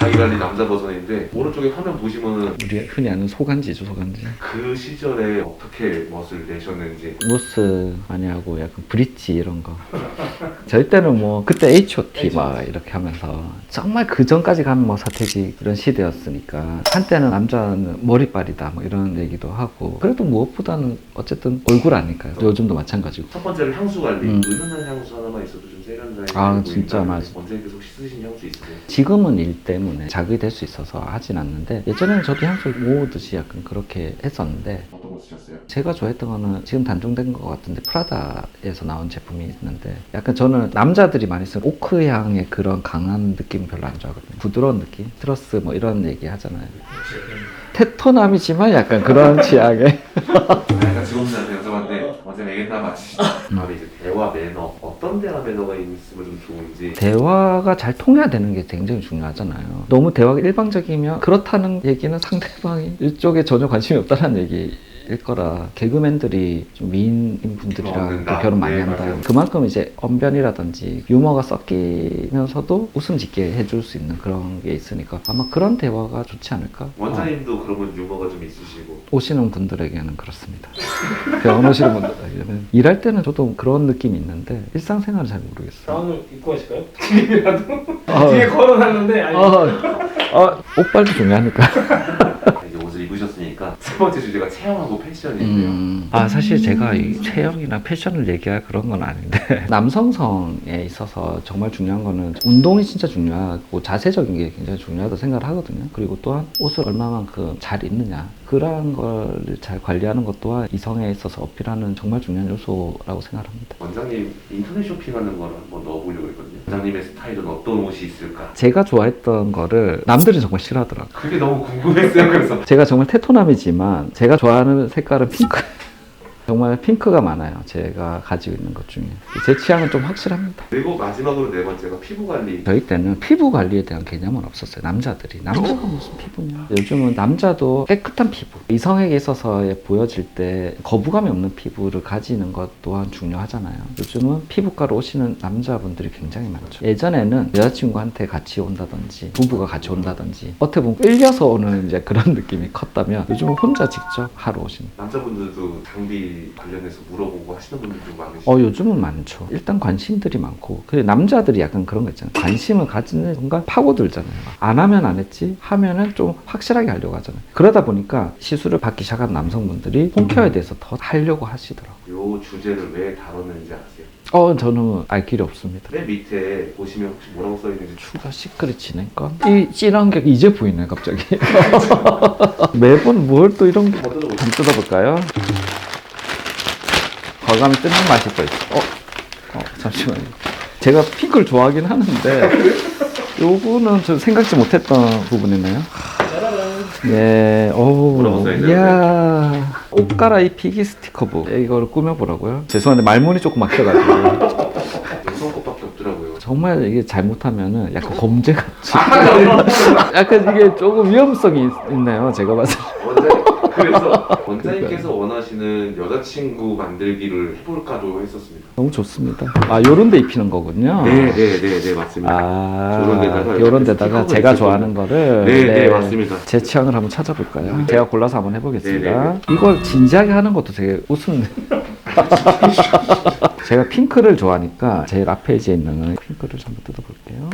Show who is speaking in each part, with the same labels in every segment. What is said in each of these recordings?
Speaker 1: 자기관리 남자 버전인데 오른쪽에 화면 보시면은
Speaker 2: 우리 흔히 아는 소간지죠 소간지?
Speaker 1: 그 시절에 어떻게 멋을 내셨는지.
Speaker 2: 무스 많이 하고 약간 브릿지 이런 거. 저희 때는 뭐 그때 H.O.T 막 이렇게 하면서 정말 그 전까지 가면 뭐 사태지 그런 시대였으니까 한때는 남자는 머리빨이다 뭐 이런 얘기도 하고 그래도 무엇보다는 어쨌든 얼굴 아닐까요. 요즘도 마찬가지고.
Speaker 1: 첫 번째는 향수 관리.
Speaker 2: 음.
Speaker 1: 은은한 향수 하나만 있어도 좀 세련되게
Speaker 2: 아, 진짜 맞아.
Speaker 1: 원장님께서 향수 있으세요?
Speaker 2: 지금은 일 때문에 자극이 될 수 있어서 하진 않는데 예전에는 저도 향수 모으듯이 약간 그렇게 했었는데
Speaker 1: 어떤 거 쓰셨어요?
Speaker 2: 제가 좋아했던 거는 지금 단종된 것 같은데 프라다에서 나온 제품이 있는데 약간 저는 남자들이 많이 쓰는 오크 향의 그런 강한 느낌 별로 안 좋아하거든요 부드러운 느낌 트러스 뭐 이런 얘기 하잖아요 테토남이지만 약간 그런 취향의
Speaker 1: 약간 직업분한테 원장님 얘기했나 맞히시죠? 다음에 이제 대화 매너. 어떤 대화 매너가 있으면 좀 좋은지.
Speaker 2: 대화가 잘 통해야 되는 게 굉장히 중요하잖아요. 너무 대화가 일방적이면 그렇다는 얘기는 상대방이 이쪽에 전혀 관심이 없다는 얘기 일 거라 개그맨들이 좀 미인인 분들이랑
Speaker 1: 먹는다.
Speaker 2: 또 결혼 많이
Speaker 1: 네,
Speaker 2: 한다. 그만큼 이제 언변이라든지 유머가 섞이면서도 웃음 짓게 해줄 수 있는 그런 게 있으니까 아마 그런 대화가 좋지 않을까 어,
Speaker 1: 원장님도 그러면 유머가 좀 있으시고
Speaker 2: 오시는 분들에게는 그렇습니다 병원 오시는 분들에게는 일할 때는 저도 그런 느낌이 있는데 일상생활은 잘 모르겠어요
Speaker 3: 가운을 입고 가실까요? 지금이라도
Speaker 2: 어.
Speaker 3: 뒤에 걸어놨는데 아니
Speaker 2: 어, 어, 옷빨도 중요하니까
Speaker 1: 입으셨으니까 세 번째 주제가 체형하고 패션인데요.
Speaker 2: 음, 아 사실 제가 이 체형이나 패션을 얘기할 그런 건 아닌데. 남성성에 있어서 정말 중요한 거는 운동이 진짜 중요하고 자세적인 게 굉장히 중요하다고 생각을 하거든요. 그리고 또한 옷을 얼마만큼 잘 입느냐. 그러한 걸 잘 관리하는 것 또한 이성에 있어서 어필하는 정말 중요한 요소라고 생각합니다.
Speaker 1: 원장님 인터넷 쇼핑하는 거를 한번 넣어보려고 했거든요 원장님의 스타일은 어떤 옷이 있을까?
Speaker 2: 제가 좋아했던 거를 남들이 정말 싫어하더라고요.
Speaker 1: 그게 너무 궁금했어요 그래서.
Speaker 2: 제가 정말 테토남이지만 제가 좋아하는 색깔은 핑크. 정말 핑크가 많아요. 제가 가지고 있는 것 중에. 제 취향은 좀 확실합니다.
Speaker 1: 그리고 마지막으로 네 번째가 피부 관리
Speaker 2: 저희 때는 피부 관리에 대한 개념은 없었어요. 남자들이. 남자가 무슨 피부냐. 요즘은 남자도 깨끗한 피부. 이성에게 있어서의 보여질 때 거부감이 없는 피부를 가지는 것 또한 중요하잖아요. 요즘은 피부과로 오시는 남자분들이 굉장히 많죠. 예전에는 여자친구한테 같이 온다든지 부부가 같이 온다든지 어떻게 보면 끌려서 오는 이제 그런 느낌이 컸다면 요즘은 혼자 직접 하러 오시는
Speaker 1: 남자분들도 장비 관련해서 물어보고 하시는 분들 좀 많으시죠
Speaker 2: 어 요즘은 많죠. 일단 관심들이 많고 그리고 남자들이 약간 그런 거 있잖아요. 관심을 가지는 순간 파고들잖아요. 안 하면 안 했지 하면은 좀 확실하게 하려고 하잖아요. 그러다 보니까 시술을 받기 시작한 남성분들이 홈케어에 대해서 더 하려고 하시더라고요.
Speaker 1: 요 주제를 왜 다뤘는지 아세요?
Speaker 2: 어 저는 알 길이 없습니다.
Speaker 1: 맨 밑에 보시면 혹시 뭐라고 써 있는지
Speaker 2: 추가 시크릿 진행권? 이 진한 게 이제 보이네 갑자기. 매번 뭘 또 이런 게
Speaker 1: 한번
Speaker 2: 뜯어볼까요? 과감히 뜯는 맛이 또 있어. 어, 어 잠시만요. 제가 핑크를 좋아하긴 하는데 요거는 저 생각지 못했던 부분이네요. 네,
Speaker 1: 뭐라고
Speaker 2: 어우? 이야, 옷 갈아입히기 스티커북. 이걸 꾸며보라고요? 죄송한데 말문이 조금 막혀가지고.
Speaker 1: 여성 것밖에 없더라고요
Speaker 2: 정말 이게 잘못하면은 약간 범죄 같이. 약간 이게 조금 위험성이 있- 있네요, 제가 봤을 때.
Speaker 1: 그래서 원장님께서 원하시는 여자친구 만들기를 해볼까도 했었습니다
Speaker 2: 너무 좋습니다. 아, 요런 데 입히는 거군요.
Speaker 1: 네 네 네 네 맞습니다
Speaker 2: 아,
Speaker 1: 요런 데다가
Speaker 2: 요런 데다가 제가 좋아하는 거를
Speaker 1: 네, 네, 맞습니다.
Speaker 2: 제 취향을 한번 찾아볼까요? 제가 골라서 한번 해보겠습니다.
Speaker 1: 네, 네,
Speaker 2: 이걸 진지하게 하는 것도 되게 웃음. 제가 핑크를 좋아하니까 제일 앞에 이제 있는 핑크를 한번 뜯어볼게요.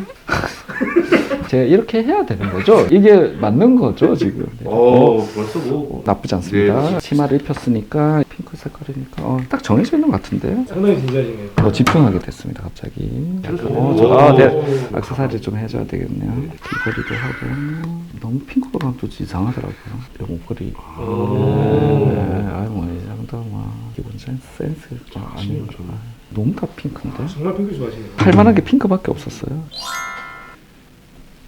Speaker 2: 제가 이렇게 해야 되는 거죠? 이게 맞는 거죠 지금? 네.
Speaker 1: 어 벌써 뭐
Speaker 2: 나쁘지 않습니다.
Speaker 1: 네.
Speaker 2: 치마를 입혔으니까 핑크 색깔이니까 어, 딱 정해져 있는 것 같은데.
Speaker 3: 상당히 진지하시네요
Speaker 2: 더 집중하게 됐습니다 갑자기. 어,
Speaker 1: 오.
Speaker 2: 저, 아, 네. 악세사리 좀 해줘야 되겠네요. 귀걸이도 하고 너무 핑크로 가면 좀 이상하더라고요. 이 목걸이. 네, 아이 뭐이 정도 뭐 기본 센스 센스 좀 아니면 좀 너무 다 핑크인데.
Speaker 3: 정말 핑크 좋아하시네요
Speaker 2: 할 만한 게 핑크밖에 없었어요.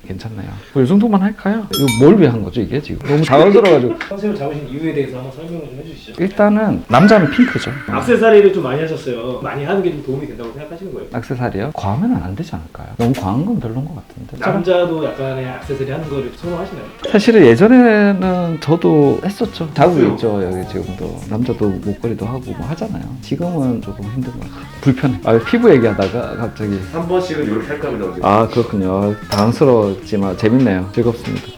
Speaker 2: 괜찮네요. 뭐이 정도만 할까요? 이거 뭘 위한 거죠 이게 지금? 너무 당황스러워가지고.
Speaker 3: 컨셉을 잡으신 이유에 대해서 한번 설명을 좀 해주시죠
Speaker 2: 일단은 남자는 핑크죠.
Speaker 3: 악세사리를 좀 많이 하셨어요 많이 하는 게 좀 도움이 된다고 생각하시는 거예요?
Speaker 2: 악세사리요? 과하면 안 되지 않을까요? 너무 과한 건 별론 것 같은데.
Speaker 3: 남자도 약간의 악세사리 하는 거를 선호하시나요?
Speaker 2: 사실은 예전에는 저도 했었죠. 자고 있죠. 여기 지금도 남자도 목걸이도 하고 뭐 하잖아요. 지금은 조금 힘든 것 같아요. 불편해. 아, 피부 얘기하다가 갑자기
Speaker 1: 한 번씩은 이렇게 할까 보다
Speaker 2: 아 그렇군요. 당황스러워 없지만 재밌네요. 즐겁습니다.